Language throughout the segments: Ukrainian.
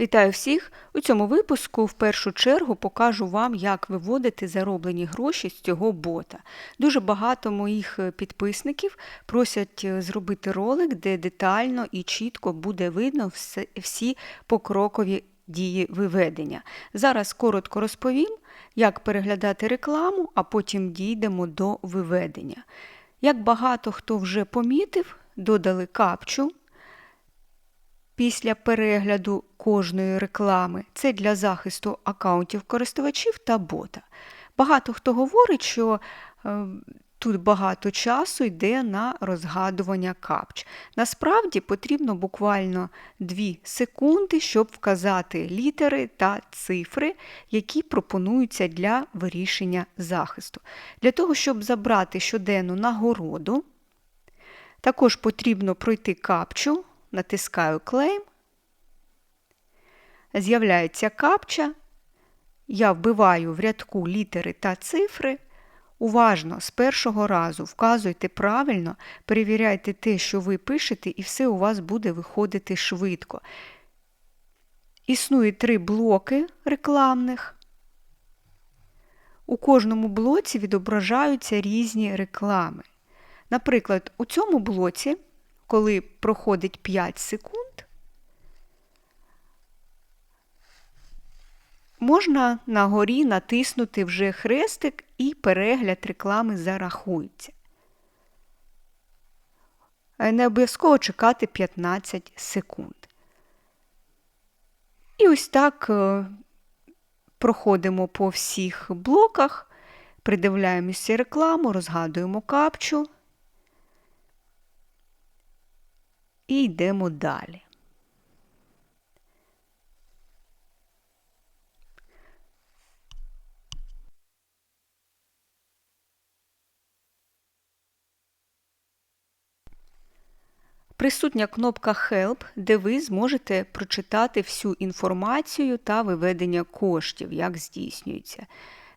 Вітаю всіх! У цьому випуску в першу чергу покажу вам, як виводити зароблені гроші з цього бота. Дуже багато моїх е, підписників просять е, зробити ролик, де детально і чітко буде видно всі покрокові дії виведення. Зараз коротко розповім, як переглядати рекламу, а потім дійдемо до виведення. Як багато хто вже помітив, додали капчу після перегляду кожної реклами. Це для захисту акаунтів користувачів та бота. Багато хто говорить, що е, тут багато часу йде на розгадування капч. Насправді потрібно буквально 2 секунди, щоб вказати літери та цифри, які пропонуються для вирішення захисту. Для того, щоб забрати щоденну нагороду, також потрібно пройти капчу, натискаю Claim, з'являється капча, я вбиваю в рядку літери та цифри. Уважно з першого разу вказуйте правильно, перевіряйте те, що ви пишете, і все у вас буде виходити швидко. Існує три блоки рекламних. У кожному блоці відображаються різні реклами. Наприклад, у цьому блоці, коли проходить 5 секунд, можна на горі натиснути вже хрестик і перегляд реклами зарахується. Е, Не обов'язково чекати 15 секунд. І ось так е, проходимо по всіх блоках, придивляємося рекламу, розгадуємо капчу і йдемо далі. Присутня кнопка Help, де ви зможете прочитати всю інформацію та виведення коштів, як здійснюється.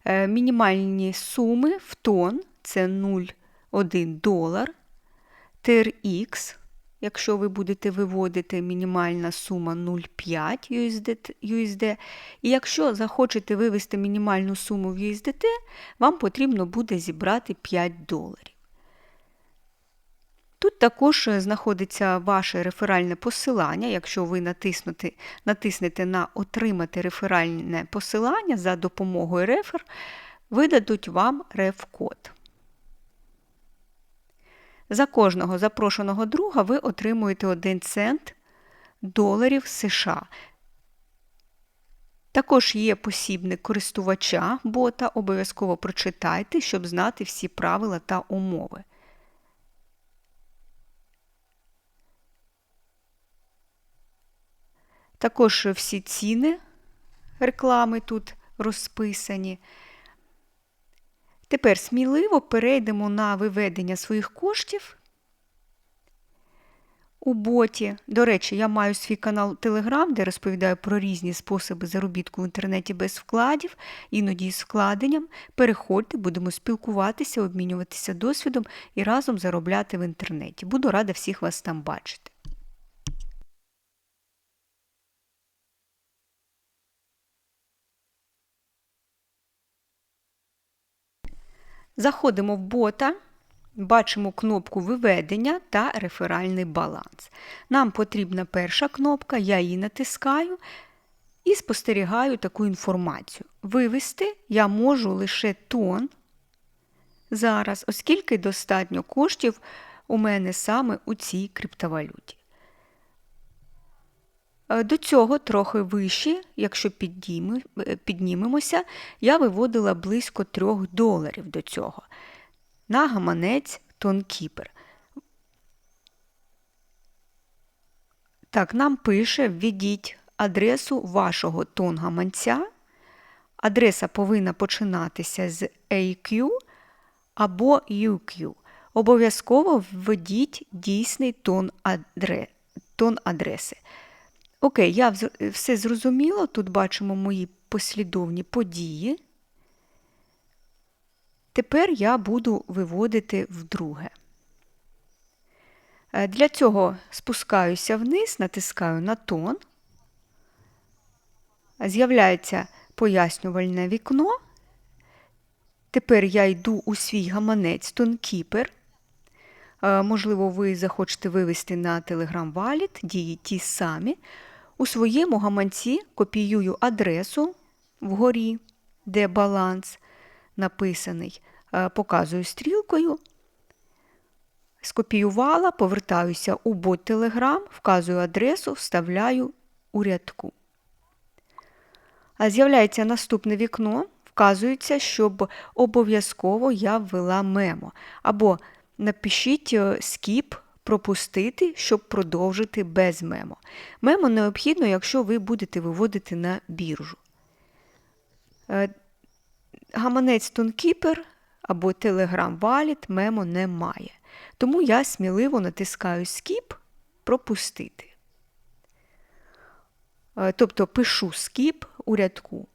Е, Мінімальні суми в тон це 0,1 долар. TRX, якщо ви будете виводити мінімальна сума 0,5 USD, USD. І якщо захочете вивести мінімальну суму в USDT, вам потрібно буде зібрати 5 доларів. Тут також е, знаходиться ваше реферальне посилання. Якщо ви натиснете, натиснете на Отримати реферальне посилання за допомогою рефер, видадуть вам реф-код. За кожного запрошеного друга ви отримуєте 1 цент доларів США. Також є посібник користувача бота, обов'язково прочитайте, щоб знати всі правила та умови. Також всі ціни реклами тут розписані. Тепер сміливо перейдемо на виведення своїх коштів у боті. До речі, я маю свій канал Telegram, де розповідаю про різні способи заробітку в інтернеті без вкладів, іноді з вкладенням. Переходьте, будемо спілкуватися, обмінюватися досвідом і разом заробляти в інтернеті. Буду рада всіх вас там бачити. Заходимо в бота, бачимо кнопку виведення та реферальний баланс. Нам потрібна перша кнопка, я її натискаю і спостерігаю таку інформацію. Вивести я можу лише тон зараз, оскільки достатньо коштів у мене саме у цій криптовалюті. Е, До цього трохи вище, якщо е, піднімемося, я виводила близько 3 доларів до цього на гаманець TonKeeper. Так, нам пише, введіть адресу вашого тон-гаманця. Адреса повинна починатися з AQ або UQ. Обов'язково введіть дійсний тон, адре... тон адреси. Окей, я все зрозуміло. Тут бачимо мої послідовні події. Тепер я буду виводити вдруге. Е, Для цього спускаюся вниз, натискаю на тон. З'являється пояснювальне вікно. Тепер я йду у свій гаманець Тонкіпер. Е, Можливо, ви захочете вивести на Telegram Wallet, дії ті самі. У своєму гаманці копіюю адресу вгорі, де баланс написаний, Е, показую стрілкою. Скопіювала, повертаюся у бот Telegram, вказую адресу, вставляю у рядку. А З'являється наступне вікно, вказується, щоб обов'язково я ввела мемо. Або напишіть е, скіп пропустити, щоб продовжити без мемо. Мемо необхідно, якщо ви будете виводити на біржу. Е, Гаманець Тонкіпер або Telegram Wallet мемо немає. Тому я сміливо натискаю Skip пропустити. Е, Тобто пишу Skip у рядку.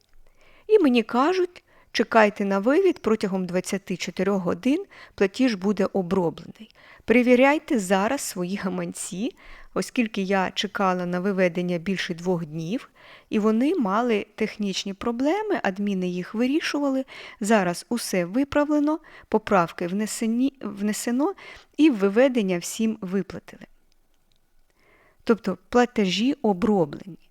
І мені кажуть, чекайте на вивід протягом 24 годин платіж буде оброблений. Перевіряйте зараз свої гаманці, оскільки я чекала на виведення більше двох днів, і вони мали технічні проблеми, адміни їх вирішували. Зараз усе виправлено, поправки внесені, внесено і виведення всім виплатили. Тобто платежі оброблені.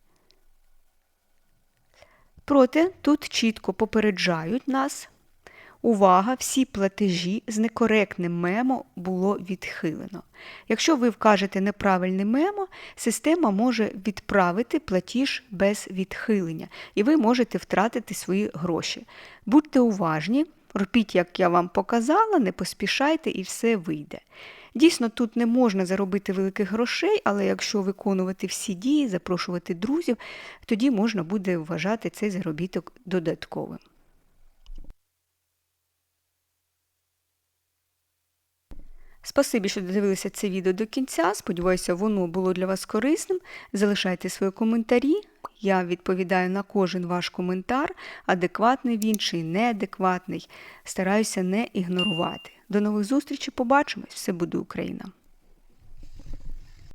Проте тут чітко попереджають нас. Увага, всі платежі з некоректним мемо було відхилено. Якщо ви вкажете неправильне мемо, система може відправити платіж без відхилення, і ви можете втратити свої гроші. Будьте уважні, робіть, як я вам показала, не поспішайте і все вийде. Дійсно, тут не можна заробити великих грошей, але якщо виконувати всі дії, запрошувати друзів, тоді можна буде вважати цей заробіток додатковим. Спасибі, що додивилися це відео до кінця. Сподіваюся, воно було для вас корисним. Залишайте свої коментарі. Я відповідаю на кожен ваш коментар, адекватний він чи неадекватний. Стараюся не ігнорувати. До нових зустрічей, побачимось! Все буде Україна!